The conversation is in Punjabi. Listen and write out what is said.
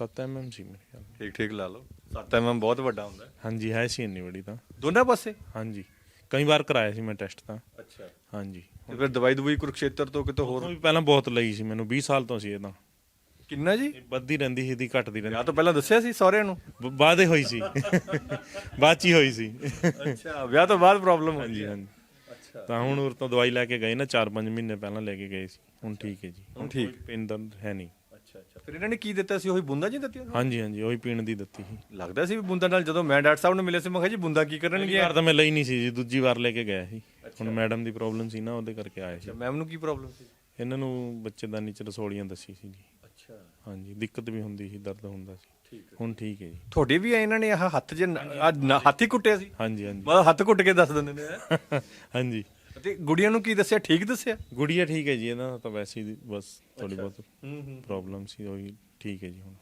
7 ਐਮਐਮ ਸੀ ਮੇਰੇ ਖਿਆਲ ਠੀਕ ਠੀਕ ਲਾ ਲਓ। 7 ਐਮਐਮ ਬਹੁਤ ਵੱਡਾ ਹੁੰਦਾ ਹੈ। ਹਾਂਜੀ ਹੈ ਸੀ ਇੰਨੀ ਬੜੀ ਤਾਂ। ਦੋਨਾਂ ਪਾਸੇ? ਹਾਂਜੀ। ਕਈ ਵਾਰ ਕਰਾਇਆ ਸੀ ਮੈਂ ਟੈਸਟ ਤਾਂ। ਅੱਛਾ। ਹਾਂਜੀ। ਤੇ ਫਿਰ ਦਵਾਈ ਦਵਾਈ ਕੁਰਕਸ਼ੇਤਰ ਤੋਂ ਕਿਤੇ ਹੋਰ? ਵੀ ਪਹਿਲਾਂ ਬਹੁਤ ਲਈ ਸੀ ਮੈਨੂੰ 20 ਸਾਲ ਤੋਂ ਸੀ ਇਹ ਤਾਂ। ਕਿੰਨਾ ਜੀ? ਇਹ ਵੱਧਦੀ ਰਹਿੰਦੀ ਸੀ ਦੀ ਘਟਦੀ ਰਹਿੰਦੀ ਤੋਂ ਪਹਿਲਾਂ ਦੱਸਿਆ ਸੀ ਸਹੁਰਿਆਂ ਨੂੰ? ਬ- ਬਾਅਦ ਹੀ ਹੋਈ ਸੀ। ਬਾਅਦ ਚ ਹੀ ਹੋਈ ਸੀ। ਅੱਛਾ ਵਿਆਹ ਤੋਂ ਬਾਅਦ ਪ੍ਰੋਬਲਮ ਹੋ ਹਾਂਜੀ ਹਾਂਜੀ। ਅੱਛਾ। ਤਾਂ ਹੁਣ ਉਰ ਤੋਂ ਦਵਾਈ ਲੈ ਕੇ ਗਏ ਨਾ 4-5 ਮਹੀਨੇ ਪਹਿਲਾਂ ਲੈ ਕੇ ਗਏ ਸੀ। ਹੁਣ ਠੀਕ ਹੈ ਜੀ। ਹੁਣ ਠੀਕ। ਦਾ ਹੈ ਨਹੀਂ। ਅੱਛਾ ਅੱਛਾ। ਫਿਰ ਇਹਨਾਂ ਨੇ ਕੀ ਦਿੱਤਾ ਸੀ? ਉਹੀ ਬੂੰਦਾ ਜੀ ਦਿੱਤੀਆਂ ਸੀ? ਹਾਂਜੀ ਹਾਂਜੀ ਉਹੀ ਪੀਣ ਦੀ ਦਿੱਤੀ ਸੀ। ਲੱਗਦਾ ਸੀ ਵੀ ਬੂੰਦਾ ਨਾਲ ਜਦੋਂ ਮੈਂ ਡਾਕਟਰ ਸਾਹਿਬ ਨੂੰ ਮਿਲੇ ਸੀ ਮੈਂ ਕਿਹਾ ਜੀ ਬੂੰਦਾ ਕੀ ਪਹਿਲੀ ਕਰਨਗੇ ਵਾਰ ਤਾਂ ਮੈਂ ਲਈ ਨਹੀਂ ਸੀ ਜੀ ਦੂਜੀ ਵਾਰ ਲੈ ਕੇ ਗਿਆ ਸੀ। ਹੁਣ ਮੈਡਮ ਦੀ ਪ੍ਰੋਬਲਮ ਸੀ ਨਾ ਉਹਦੇ ਕਰਕੇ ਆਏ ਸੀ। ਮੈਮ ਨੂੰ ਕੀ ਪ੍ਰੋਬਲਮ ਸੀ? ਇਹਨਾਂ ਨੂੰ ਬੱਚੇਦਾਨੀ ਚ ਰਸੋਲੀਆਂ ਦੱਸੀ ਸੀ ਜੀ। ਅੱਛਾ। ਹਾਂਜੀ ਦਿੱਕਤ ਵੀ ਹੁੰਦੀ ਸੀ ਦਰਦ ਹੁੰਦਾ ਸੀ। ਠੀਕ ਹੁਣ ਠੀਕ ਹੈ ਜੀ। ਤੁਹਾਡੇ ਵੀ ਇਹਨਾਂ ਨੇ ਆਹ ਹੱਥ ਜੇ ਹੱਥ ਹੀ ਕੁੱਟਿਆ ਸੀ? ਹਾਂਜੀ ਹਾਂਜੀ। ਮਤਲਬ ਹੱਥ ਕੁੱਟ ਕੇ ਦੱਸ ਦਿੰਦੇ ਨੇ। ਹੈਂ। ਹਾਂਜੀ। ਤੇ ਗੁੜੀਆਂ ਨੂੰ ਕੀ ਦੱਸਿਆ? ਠੀਕ ਦੱਸਿਆ? ਗੁੜੀਆ ਠੀਕ ਹੈ ਜੀ ਇਹਨਾਂ ਦਾ ਤਾਂ ਵੈਸੇ ਹੀ ਬਸ ਥੋੜੀ ਬਹੁਤ ਹੂੰ ਹੂੰ ਪ੍ਰੋਬਲਮ ਸੀ ਉਹੀ ਠੀਕ ਹੈ ਜੀ ਹੁਣ।